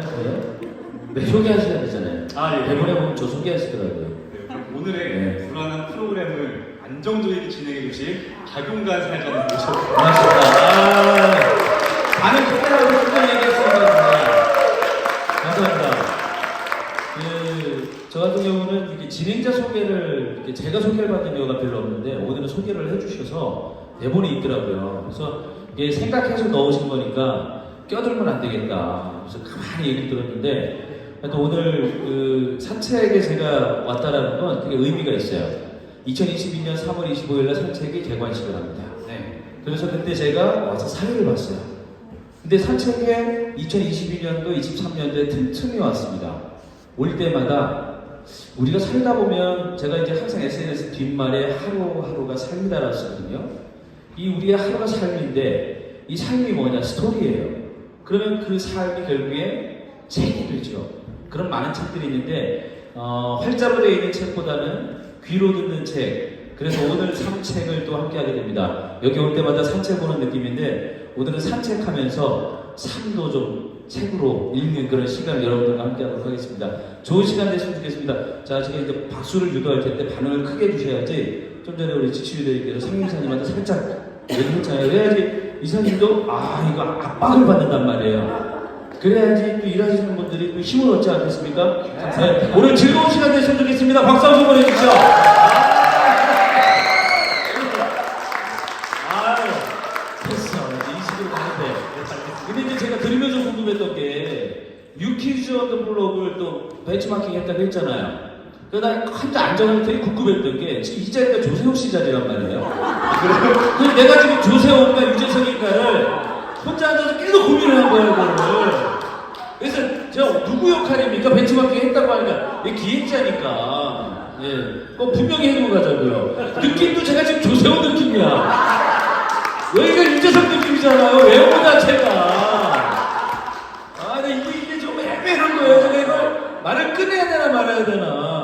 그래요? 네, 소개하셔야 되잖아요. 아, 예. 대본에 보면 저 소개하시더라고요. 네, 오늘의 네. 불안한 프로그램을 안정적이게 진행해 주실 박용관 사장님 모셨습니다. 고맙습니다. 아, 반응 끝나고 순간 얘기했습니다. 감사합니다. 그, 저 같은 경우는 이렇게 진행자 소개를 이렇게 제가 소개를 받는 경우가 별로 없는데 오늘은 소개를 해주셔서 대본이 있더라고요. 그래서 이게 생각해서 넣으신 거니까 껴들면 안 되겠다. 그래서 가만히 얘기 들었는데 하여튼 오늘 그 산책에 제가 왔다라는 건 되게 의미가 있어요. 2022년 3월 25일 날 산책이 개관식을 합니다. 네. 그래서 그때 제가 와서 사회를 봤어요. 근데 산책에 2022년도, 23년도에 틈틈이 왔습니다. 올 때마다 우리가 살다 보면 제가 이제 항상 SNS 뒷말에 하루하루가 삶이다라고 쓰거든요. 이 우리의 하루가 삶인데 이 삶이 뭐냐? 스토리예요. 그러면 그 삶이 결국에 책이 되죠. 그런 많은 책들이 있는데 어, 활자로 되어 있는 책보다는 귀로 듣는 책. 그래서 오늘 산책을 또 함께 하게 됩니다. 여기 올 때마다 산책 보는 느낌인데 오늘은 산책하면서 삶도 좀 책으로 읽는 그런 시간을 여러분들과 함께 하도록 하겠습니다. 좋은 시간 되시면 좋겠습니다. 자, 제가 이제 박수를 유도할 텐데 반응을 크게 주셔야지 좀 전에 우리 지치유 대님께서 상임사님한테 살짝 얘기했잖아요. 그래야지 이사님도 아, 이거 압박을 받는단 말이에요. 그래야지 또 일하시는 분들이 또 힘을 얻지 않겠습니까? 네. 오늘 즐거운 시간 되시면 좋겠습니다. 박수 한번 보내주십시오. 아유, 됐어. 이제 이 식으로 가는데. 근데 이제 제가 들으면서 궁금했던 게, 유키즈 언더 블록을 또 벤치마킹 했다고 했잖아요. 나 혼자 앉아서 되게 궁금했던 게, 지금 이 자리가 조세호 씨 자리란 말이에요. 그래서 내가 지금 조세호인가 유재석인가를 혼자 앉아서 계속 고민을 한 거예요, 그거를. 그래서 제가 누구 역할입니까? 벤치마킹 했다고 하니까, 얘 기획자니까. 예. 그거 분명히 해두고 가자고요. 느낌도 제가 지금 조세호 느낌이야. 여기가 유재석 느낌이잖아요. 외모 자체가. 아, 근데 이게, 이게 좀 애매한 거예요. 제가 이걸 말을 꺼내야 되나 말아야 되나.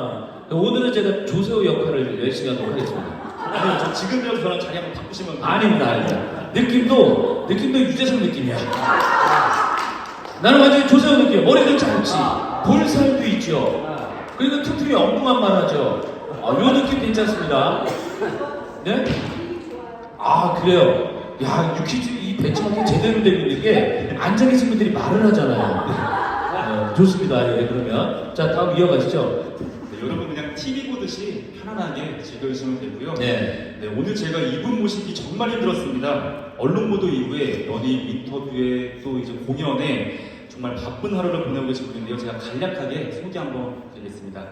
오늘은 제가 조세호 역할을 열심히 하도록 하겠습니다. 아니요, 저 지금이라도 저랑 자리 한번 바꾸시면 아닙니다, 아닙니다. 느낌도, 느낌도 유재석 느낌이야. 나는 완전히 조세호 느낌이야. 머리도 짧지. 볼살도 있죠. 그리고 틈틈이 엉뚱한 말 하죠. 아, 요 느낌 괜찮습니다. 네? 아, 그래요. 야, 유키즈 이 벤치마킹 제대로 되고 있는 게 앉아계신 분들이 말을 하잖아요. 네, 좋습니다. 예, 그러면. 자, 다음 이어가시죠. 네, 여러분 그냥 TV 보듯이 편안하게 즐겨주시면 되고요. 네. 네, 오늘 제가 이분 모시기 정말 힘들었습니다. 언론 보도 이후에 연예인 인터뷰에 또 이제 공연에 정말 바쁜 하루를 보내고 계신 분인데요. 제가 간략하게 소개 한번 드리겠습니다.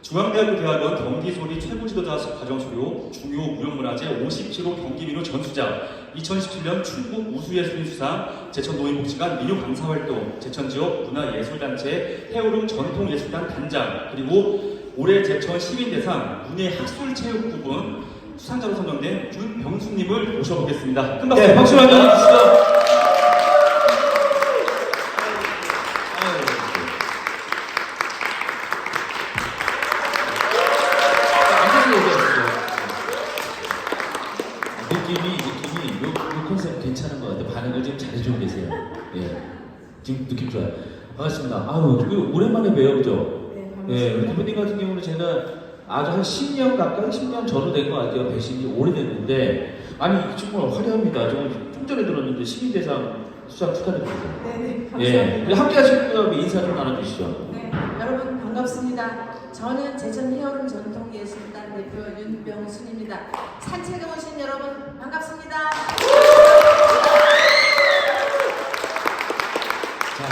중앙대학교 대학원 경기소리 최고 지도자 과정 수료 중요 무형문화재 57호 경기민호 전수장 2017년 충북 우수예술인 수상 제천 노인복지관 민요 강사활동 제천 지역 문화예술단체 해오름 전통예술단 단장 그리고 올해 제천 시민대상 문예 학술체육 부분 수상자로 선정된 윤병수님을 모셔보겠습니다. 큰 박수 네, 박수 한번 주시죠. 앉아서 얘기하시죠. 느낌이, 느낌이, 요, 요 컨셉 괜찮은 것 같아요. 반응을 지금 잘해주고 계세요. 예. 지금 느낌 좋아요. 반갑습니다. 아유, 그 오랜만에 봬요, 그죠? 네, 예, 우리 반갑습니다. 대표님 같은 경우는 제가 아주 한 10년 가까이 10년 전후 된 것 같아요. 지 오래됐는데 아니 정말 화려합니다. 정말 좀 전에 들었는데 시민대상 수상 축하드립니다. 네, 네, 예, 감사합니다. 우리 함께 하실 분하고 인사 좀 나눠주시죠. 네, 여러분 반갑습니다. 저는 제천 헤어룸 전통예술단 대표 윤병순입니다. 산책에 오신 여러분 반갑습니다. 자,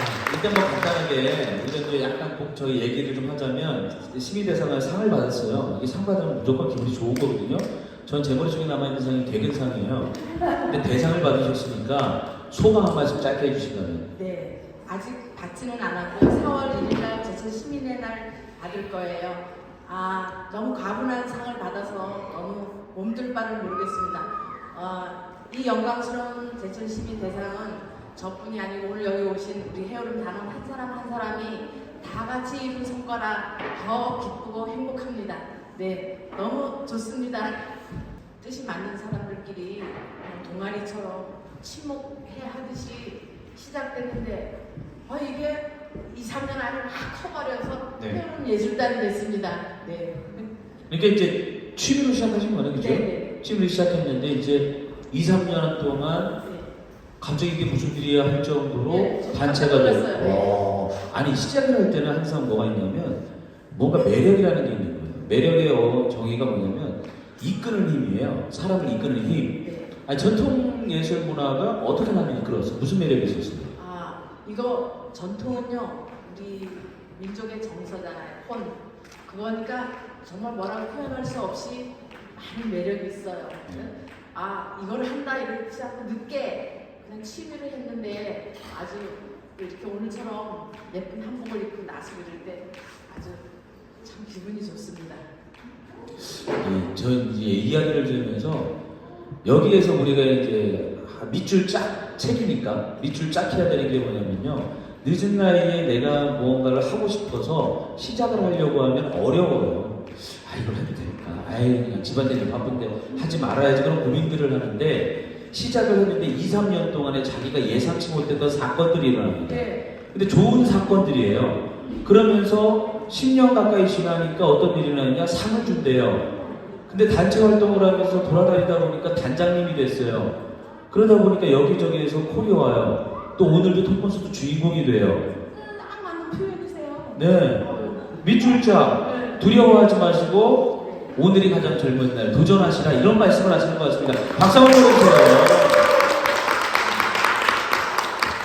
뭐 간단하게 우리가 이제 약간 꼭 저희 얘기를 좀 하자면 시민대상을 상을 받았어요. 이게 상 받으면 무조건 기분이 좋은 거거든요. 전 제 머릿속에 남아있는 상이 대근상이에요. 근데 대상을 받으셨으니까 소감 한 말씀 짧게 해주시면 네, 아직 받지는 않았고요. 4월 1일날 제천 시민의 날 받을 거예요. 아, 너무 과분한 상을 받아서 너무 몸둘 바를 모르겠습니다. 어, 이 영광스러운 제천 시민 대상은 저뿐이 아니고 오늘 여기 오신 우리 헤어룸 단원 한 사람 한 사람이 다 같이 이룬 성과라 더 기쁘고 행복합니다. 네, 너무 좋습니다. 뜻이 맞는 사람들끼리 동아리처럼 친목해 하듯이 시작됐는데 아 이게 3년 안에 막 커버려서 네. 표현 예술단이 됐습니다. 네. 그러니까 이제 취미로 시작하신 거네, 그죠? 네, 네. 취미로 시작했는데 이제 2, 3년 동안 네. 갑자기 이게 무슨 일이야 할 정도로 네, 저 단체가 놀랐어요. 네. 어, 아니 시작을 할 때는 항상 뭐가 있냐면 뭔가 매력이라는 게 있는 거예요 매력의 어, 정의가 뭐냐면 이끄는 힘이에요 사람을 이끄는 힘 네. 아니 전통 예술 문화가 어떻게 나를 이끌었어 무슨 매력이 있었어요 아, 이거 전통은요, 우리 민족의 정서잖아요. 혼. 그거니까 정말 뭐라고 표현할 수 없이 많은 매력이 있어요. 아, 이걸 한다 이렇지 않고 늦게 그냥 취미를 했는데 아주 이렇게 오늘처럼 예쁜 한복을 입고 나서고 이럴 때 아주 참 기분이 좋습니다. 예, 저 이제 이야기를 들으면서 여기에서 우리가 이제 아, 밑줄 짝 책이니까 밑줄 짝 해야 되는 게 뭐냐면요. 늦은 나이에 내가 무언가를 하고 싶어서 시작을 하려고 하면 어려워요. 아 이걸 해도 될까? 아이 집안일이 바쁜데 하지 말아야지. 그런 고민들을 하는데 시작을 했는데 2, 3년 동안에 자기가 예상치 못했던 사건들이 일어납니다 네, 근데 좋은 사건들이에요. 그러면서 10년 가까이 지나니까 어떤 일이 나느냐 상을 준대요. 근데 단체 활동을 하면서 돌아다니다 보니까 단장님이 됐어요. 그러다 보니까 여기저기에서 콜이 와요. 또 오늘도 톱콘서트 주인공이 돼요. 딱 맞는 표현이세요. 네. 어, 밑줄자 네. 두려워하지 마시고 오늘이 가장 젊은 날 도전하시라 이런 말씀을 하시는 것 같습니다. 박수 한번 보내주세요.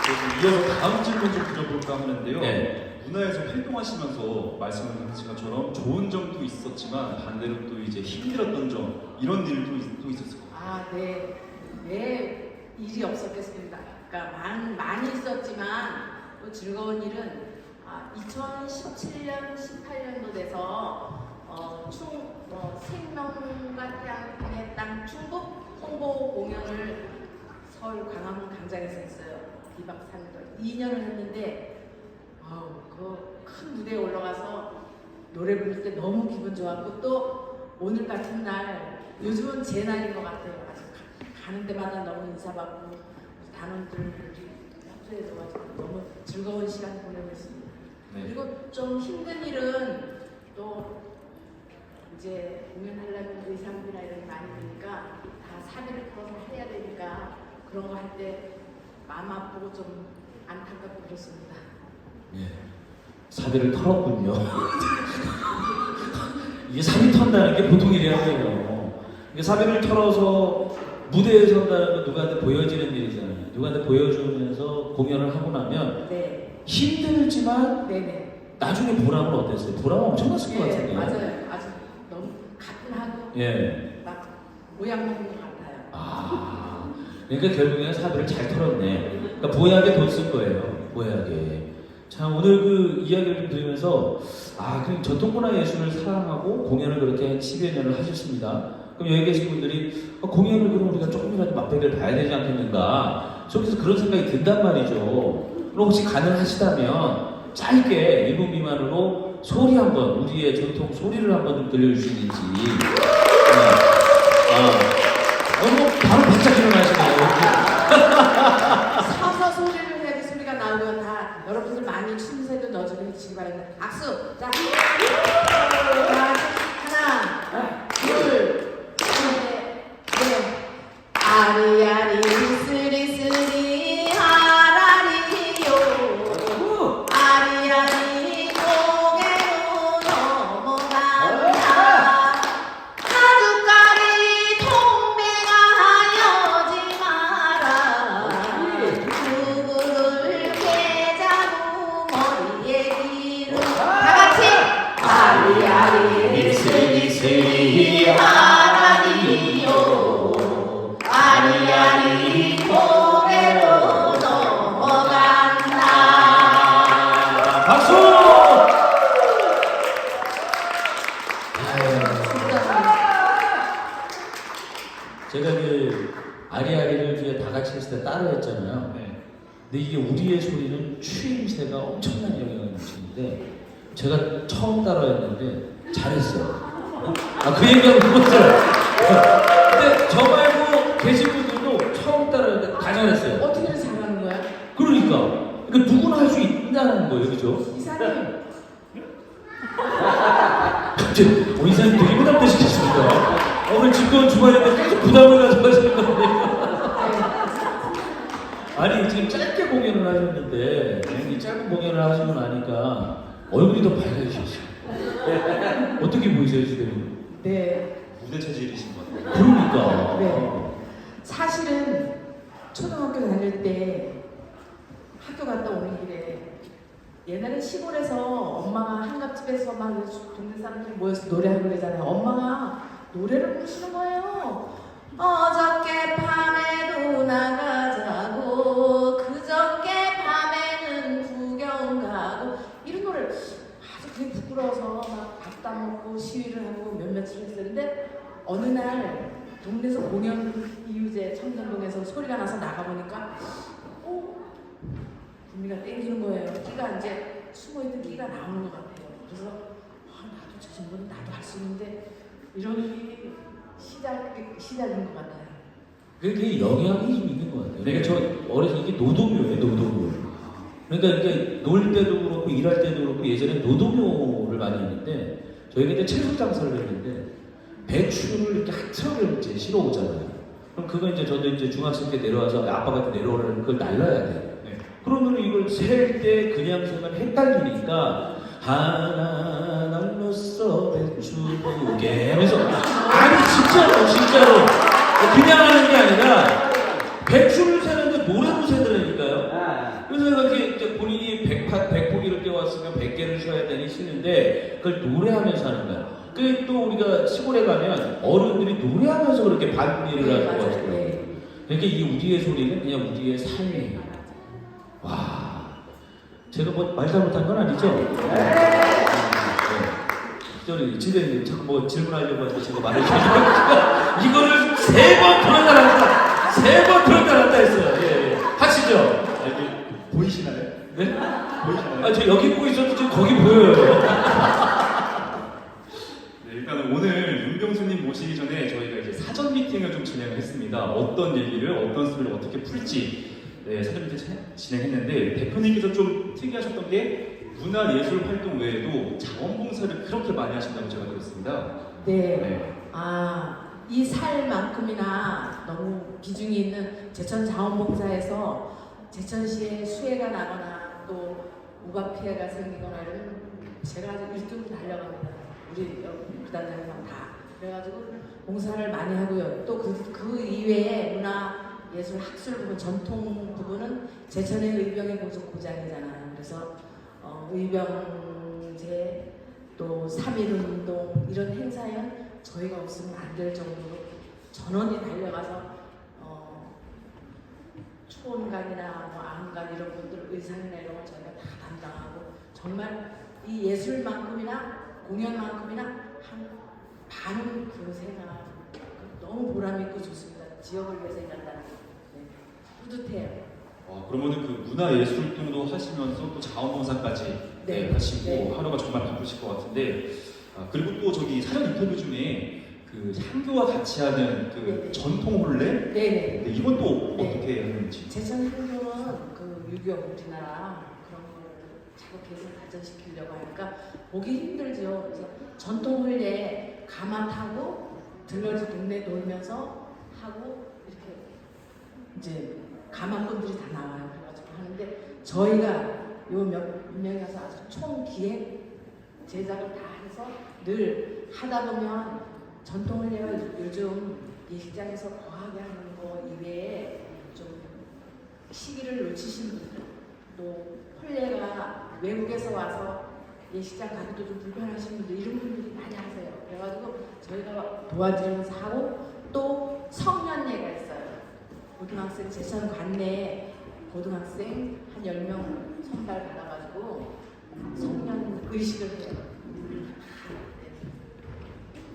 그래서 이어서 다음 질문 좀 드려볼까 하는데요. 네. 문화에서 활동하시면서 말씀하신 것처럼 좋은 점도 있었지만 반대로 또 이제 힘들었던 점 이런 일도 또 있었을 것 같아요. 아, 네. 왜 일이 없었겠습니까? 그러니까 많, 많이 있었지만 또 즐거운 일은 아, 2017년, 18년도 돼서 어, 충, 어, 생명과 태양의 땅 충북 홍보 공연을 서울 광화문 광장에서 했어요. 2박 3일 2년을 했는데 아우 그 큰 무대에 올라가서 노래 부를 때 너무 기분 좋았고 또 오늘 같은 날 요즘은 제 날인 것 같아요. 가- 가는 데마다 너무 인사받고 단원들 협조해줘가지고 너무 즐거운 시간 보내고 있습니다. 네. 그리고 좀 힘든 일은 또 이제 공연하려면 의상비나 이런 게 많이 드니까 다 사비를 풀어서 해야 되니까 그런 거 할 때 마음 아프고 좀 안타깝고 그렇습니다. 예. 사비를 털었군요. 이게 사비 턴다는 게 보통 일이 아니에요. 이게 사비를 털어서 무대에 선다는 건 누구한테 보여지는 일이잖아요. 누구한테 보여주면서 공연을 하고 나면 네, 힘들지만 네네. 나중에 보람은 어땠어요? 보람은 엄청났을 것 예, 같은데요. 맞아요. 예. 막 모양 먹는 것 같아요. 아. 그러니까 결국에는 사비를 잘 털었네. 그러니까 보약에 돈쓸 거예요. 보약에. 참 오늘 그 이야기를 좀 들으면서 아 그럼 전통문화 예술을 사랑하고 공연을 그렇게 한 10여 년을 하셨습니다. 그럼 여기 계신 분들이 아, 공연을 그럼 우리가 조금이라도 맛배기를 봐야 되지 않겠는가? 속에서 그런 생각이 든단 말이죠. 그럼 혹시 가능하시다면 짧게 1분 미만으로 소리 한번 우리의 전통 소리를 한번 좀 들려주시는지. 네. 아, 너무 바로 바짝 일어나시네요. 서서 소리를 해야지 소리가 나오면 다 여러분들 많이 춤새도 넣어주고 해주시기 바랍니다. 악수! 자, 자 아, 그 얘기하고 그것들. 근데 저 말고 계신 분들도 처음 따라했는데 다 잘했어요. 어떻게 잘하는 거야? 그러니까. 그러니까 누구나 할 수 있다는 거예요, 그죠? 이사님 갑자기 오 이사님 되게 부담도 시켰습니다. 오늘 지금 주말에 계속 부담을 가지고 하시는 건데. 아니 지금 짧게 공연을 하셨는데 이 짧은 공연을 하시고 나니까 얼굴이 더 밝아지셨어요. 어떻게 보이세요 지금? 네 무대 체질이신 것 같아요. 그러니까. 네. 사실은 초등학교 다닐 때 학교 갔다 오는 길에 옛날에 시골에서 엄마가 한갑집에서 막 동네 사람들이 모여서 노래하고 그러잖아요. 엄마가 노래를 부르시는 거예요. 어저께 밤에도 나가자고 그저께 밤에는 구경 가고 이런 노래를 아주 그게 부끄러워서 막 밥도 안 먹고 시위를 하고 몇 며칠 했었는데 어느 날 동네에서 공연 이후제 청담동에서 소리가 나서 나가보니까 어? 구미가 땡기는 거예요. 끼가 이제 숨어있던 끼가 나오는 것 같아요. 그래서 아, 나도 저 정도는 나도 할 수 있는데 이런 일이 시작, 시작인 것 같아요. 그게 영향이 좀 있는 것 같아요. 그러니까 저 어려서 이게 노동요예요, 노동요. 그러니까 이게 놀 때도 그렇고 일할 때도 그렇고 예전에 노동요를 많이 했는데 저희가 이제 채소 장사를 했는데 배추를 이렇게 한 트럭을 이제 실어 오잖아요. 그럼 그거 이제 저도 이제 중학생 때 내려와서 아빠가 내려오라는 그걸 날라야 돼요. 네. 그러면 이걸 셀 때 그냥 세면 헷갈리니까 하나 날렸어 배추 두개 하면서 아니 진짜로 진짜로 그냥 하는 게 아니라 배추를 세는데 노래로 세더라니까요. 그래서 내가 이렇게 이제 본인이 백파 백포기를 떼왔으면 백 개를 쉬어야 되니 쉬는데 그걸 노래하면서 하는 거야. 그게 또 우리가 시골에 가면 어른들이 노래하면서 그렇게 반일을 네, 하는 거 맞아요. 같아요. 네. 그러니까 이 우리의 소리는 그냥 우리의 삶이에요. 와, 제가 뭐 말 잘못한 건 아니죠? 네. 저는 진짜 자꾸 뭐 질문하려고 하니까 제가 말을 잘못했 이거를 세 번 들었다 놨다, 세 번 들었다 놨다 했어요. 예, 예. 하시죠? 아, 이게 보이시나요? 네? 보이시나요? 아, 저 여기 보고 있어도 지금 거기 보여요. 네, 일단은 오늘 윤병수님 모시기 전에 저희가 이제 사전 미팅을 좀 했습니다. 어떤 얘기를 어떤 소리를 어떻게 풀지 네, 사전 미팅 진- 진행했는데 대표님께서 좀 특이하셨던 게 문화 예술 활동 외에도 자원봉사를 그렇게 많이 하신다고 제가 들었습니다. 네. 네. 아, 이 살만큼이나 너무 비중이 있는 제천 자원봉사에서 제천시에 수해가 나거나 또 우박 피해가 생기거나 이러면 제가 아주 1등으로 달려갑니다. 우리 부단장님랑 다. 그래가지고 봉사를 많이 하고요. 또그 그 이외에 문화 예술 학술 부분, 전통 부분은 제천의 의병의 고속 고장이잖아요. 그래서 어, 의병제 또 3.1 운동 이런 행사에 저희가 없으면 안 될 정도로 전원이 달려가서 어, 초원관이나 뭐 아흥관 이런 분들 이런 걸 저희가 다 담당하고 정말 이 예술만큼이나 공연만큼이나 한 반은 그 생각 너무 보람있고 좋습니다. 지역을 위해서 일한다는 게 네. 뿌듯해요. 어, 그러면은 그 문화 예술 활동도 하시면서 또 자원봉사까지 네, 네. 하시고 네. 하루가 정말 바쁘실 것 같은데 아, 그리고 또 저기 사전 인터뷰 중에 그 향교와 같이 하는 그 네. 전통 혼례 네네. 네, 이건 또 네. 어떻게 하는지 제천 행정은 그 유교 우리나라 그런 걸 자극해서 발전시키려고 하니까 보기 힘들죠. 그래서 전통 훈례 가마 타고 들러지 동네 놀면서 하고 이렇게 이제 가마꾼들이 다 나와요. 그래가지고 하는데 저희가 요 몇 명이서 아주 총 기획 제작을 다 해서 늘 하다 보면 전통 훈례가 요즘 예식장에서 거하게 하는 거 이외에 좀 시기를 놓치신 분들 또 혼례가 외국에서 와서 예식장 가기도 좀 불편하신 분들 이런 분들이 많이 하세요. 그래가지고 저희가 도와드리면서 하고 또 성년예가 있어요. 고등학생 제천 관내에 고등학생 한 10명 선발 받아가지고 성년 의식을 해요.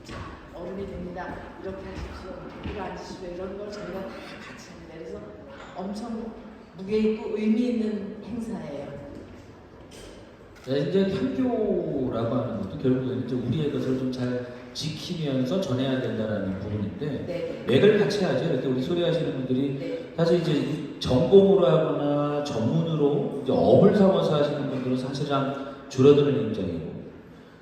자, 어른이 됩니다. 이렇게 하십시오. 이거 앉으시고 이런 걸 저희가 다 같이 합니다. 그래서 엄청 무게 있고 의미 있는 행사예요. 네, 이제 향교라고 하는 것도 결국에는 이제 우리의 것을 좀 잘 지키면서 전해야 된다는 부분인데 네. 맥을 같이 하죠. 이렇게 우리 소리하시는 분들이 네. 사실 이제 이 전공으로 하거나 전문으로 이제 업을 삼아서 하시는 분들은 사실상 줄어드는 입장이고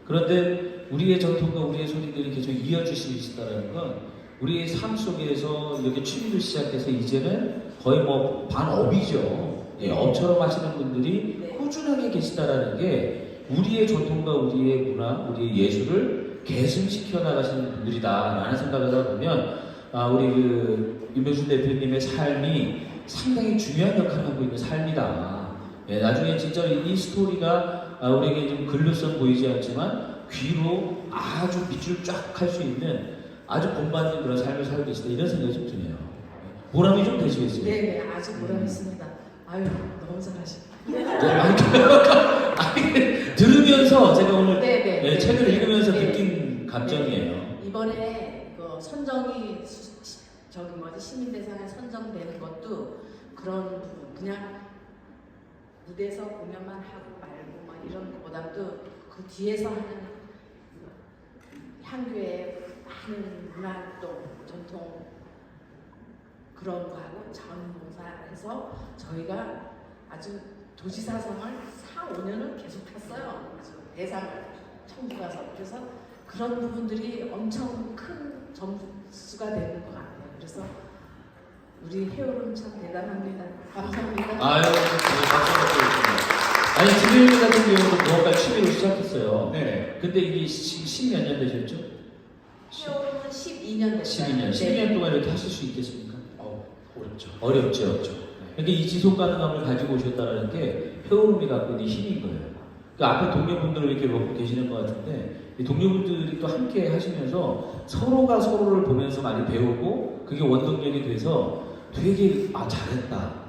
그런데 우리의 전통과 우리의 소리들이 계속 이어주시다는 건 우리의 삶 속에서 이렇게 취미를 시작해서 이제는 거의 뭐 반업이죠. 예, 업처럼 하시는 분들이 네. 꾸준하게 계시다라는 게 우리의 전통과 우리의 문화, 우리의 예술을 계승시켜 나가시는 분들이다라는 생각을 하다 보면 아, 우리 그 윤명순 대표님의 삶이 상당히 중요한 역할을 하고 있는 삶이다. 예, 나중에 진짜 이 스토리가 아, 우리에게 좀 글로선 보이지 않지만 귀로 아주 밑줄 쫙 할 수 있는 아주 본받는 그런 삶을 살고 계시다 이런 생각이 좀 드네요. 보람이 좀 되시겠어요? 네 네 아주 보람 있습니다. 아유 너무 잘하시네. 네, 아니, 들으면서 제가 오늘 네 네. 예, 책을 읽으면서 네. 느낀 감정이에요. 이번에 그 선정이 수- 시- 저기 뭐지 시민대상에 선정되는 것도 그런 부분 그냥 무대에서 공연만 하고 말고 막 이런 것보다도 그 뒤에서 하는 향교의 많은 문화활동 전통 그런 거하고 자원봉사해서 저희가 아주 도지사상을 4, 5년을 계속 탔어요. 대상을 청구 가서 그래서 그런 부분들이 엄청 큰 점수가 되는 것 같아요. 그래서 우리 해오름 참 대단합니다. 감사합니다. 아유, 네, 박수 받고 아니, 지금 같은 경우도 무언가 취미로 시작했어요. 네. 근데 이게 10몇 년 되셨죠? 해오름은 12년 됐어요. 12년. 네. 12년 동안 이렇게 하실 수 있겠습니까? 어, 어렵죠. 어렵죠. 네. 그러니까 이 지속 가능함을 가지고 오셨다는 게 회오름이 갖고 있는 힘인 거예요. 그 앞에 동료분들 이렇게 보고 계시는 것 같은데 이 동료분들이 또 함께 하시면서 서로가 서로를 보면서 많이 배우고 그게 원동력이 돼서 되게 아 잘했다.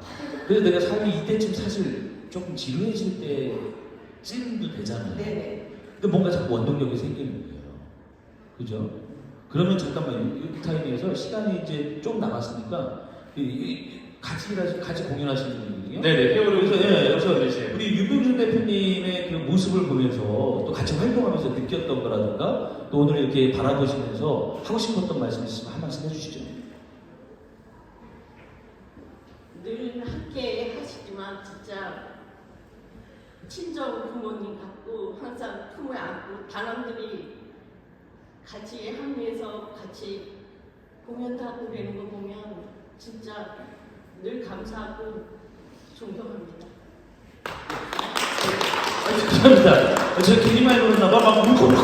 그래서 내가 삶이 이때쯤 사실 조금 지루해질 때쯤도 되잖아요. 네네. 근데 뭔가 자꾸 원동력이 생기는 거예요. 그죠? 그러면 잠깐만 이, 이 타임에서 시간이 이제 좀 남았으니까 이, 이, 같이 일하시, 같이 공연하시는 분이거든요. 네네. 회오를 그래서 예, 그래서 이제 우리 윤병준 대표님의 그 모습을 보면서 또 같이 활동하면서 느꼈던 거라든가 또 오늘 이렇게 바라보시면서 하고 싶었던 말씀 있으면 한 말씀 해주시죠. 늘 함께 하시지만 진짜 친정 부모님 같고 항상 품에 안고 단원들이 같이 합류해서 같이 공연도 하고 그러는 거 보면 진짜 늘 감사하고 존경합니다. 아니, 죄송합니다. 저 괜히 많이 놀았나 봐. 막 울고 울고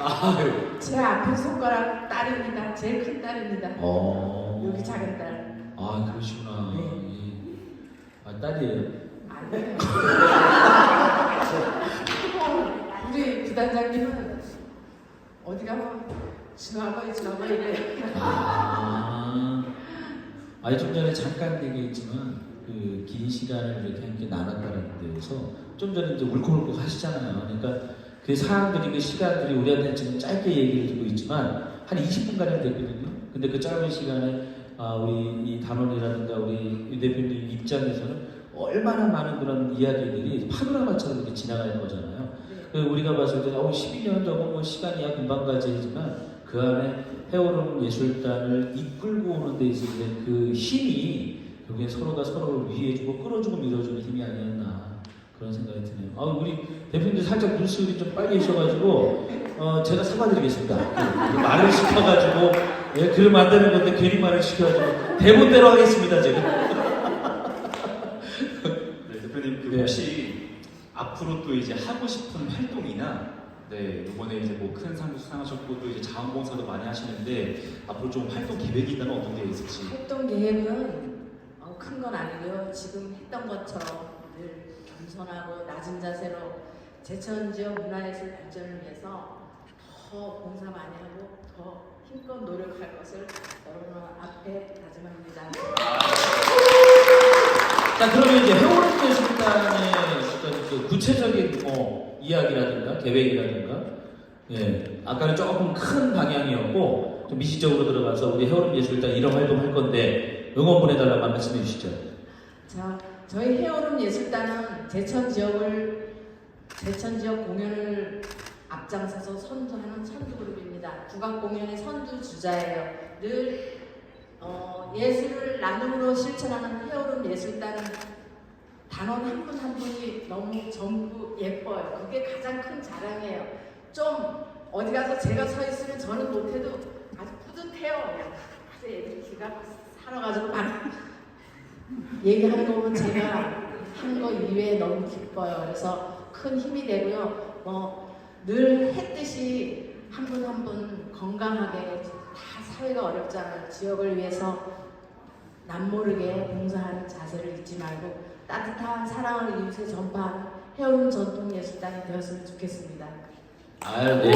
아유. 제 앞에 손가락 딸입니다. 제일 큰 딸입니다. 어. 여기 작은 딸. 아 그러시구나. 네. 예. 아 딸이에요. 아니에요. 우리 부단장님은 어디 가면 지나가 지나가 이래. 아. 아니 좀 전에 잠깐 얘기했지만 그 긴 시간을 이렇게 함께 나눴다는 데에서 좀 전에 이제 울컥울컥 하시잖아요. 그러니까 그 사람들이 그 시간들이 우리한테 지금 짧게 얘기를 듣고 있지만 한 20분가량 됐거든요. 근데 그 짧은 시간에 아, 우리 이 단원이라든가 우리 유 대표님 입장에서는 얼마나 많은 그런 이야기들이 파노라마처럼 이렇게 지나갈 거잖아요. 그 우리가 봤을 때 어, 12년 저거 뭐 시간이야 금방 가지 하지만 그 안에 해오름 예술단을 이끌고 오는 데 있어서 그 힘이 여기에 서로가 서로를 위해주고 끌어주고 밀어주는 힘이 아니었나 그런 생각이 드네요. 아 우리 대표님들 살짝 눈시울이 좀 빨개셔가지고 어, 제가 사과드리겠습니다. 그, 그 말을 시켜가지고 예, 안 되는 건데 괜히 말을 시켜가지고 대본대로 하겠습니다 제가. 네, 대표님 그 네. 혹시 앞으로 또 이제 하고 싶은 활동이나 네 이번에 이제 뭐 큰 상도 수상하셨고 또 이제 자원봉사도 많이 하시는데 앞으로 좀 활동 계획이 있다면 어떤 게 있을지 활동 계획은 어, 큰건 아니고요. 지금 했던 것처럼 늘 겸손하고 낮은 자세로 제천 지역 문화예술 발전을 위해서 더 봉사 많이 하고 더 힘껏 노력할 것을 여러분 앞에 다짐합니다. 자 그러면 이제 해오름 예술단의 그 구체적인 뭐 이야기라든가 계획이라든가 예 아까는 조금 큰 방향이었고 좀 미시적으로 들어가서 우리 해오름 예술단 이런 활동 할 건데 응원 보내달라고 한 말씀해 주시죠. 자, 저희 해오름 예술단은 제천 지역을 제천 지역 공연을 앞장서서 선도하는 선두 그룹입니다. 국악 공연의 선두 주자예요. 늘 어, 예술을 나눔으로 실천하는 헤어룸 예술단은 단원 한분한 분이 너무 전부 예뻐요. 그게 가장 큰 자랑이에요. 좀 어디 가서 제가 서 있으면 저는 못해도 아주 뿌듯해요. 아주 애들이 기가 살아가지고 가는 얘기하는 거 보면 제가 한 거 이외에 너무 기뻐요. 그래서 큰 힘이 되고요. 뭐 늘 했듯이 한 분 한 분 건강하게 다 사회가 어렵잖아요. 지역을 위해서 남모르게 봉사하는 자세를 잊지 말고 따뜻한 사랑을 이웃에 전파하는 해오름 전통예술단이 되었으면 좋겠습니다. 아, 네.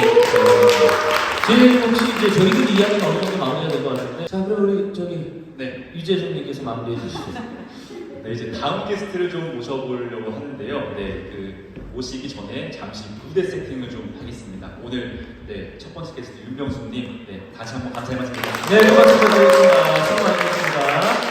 제일 혹시 이제 저희들 이야기는 어느 정도 마무리가 된 것 같은데. 자, 그럼 우리 저기 네. 유재준님께서 마무리해 주시죠. 네, 이제 다음 게스트를 좀 모셔보려고 하는데요. 네, 그 모시기 전에 잠시 무대 세팅을 좀 하겠습니다. 오늘 네, 첫 번째 게스트 윤병수님, 네, 다시 한번 감사의 말씀 드립니다. 네, 고맙습니다. 수고 많으셨습니다.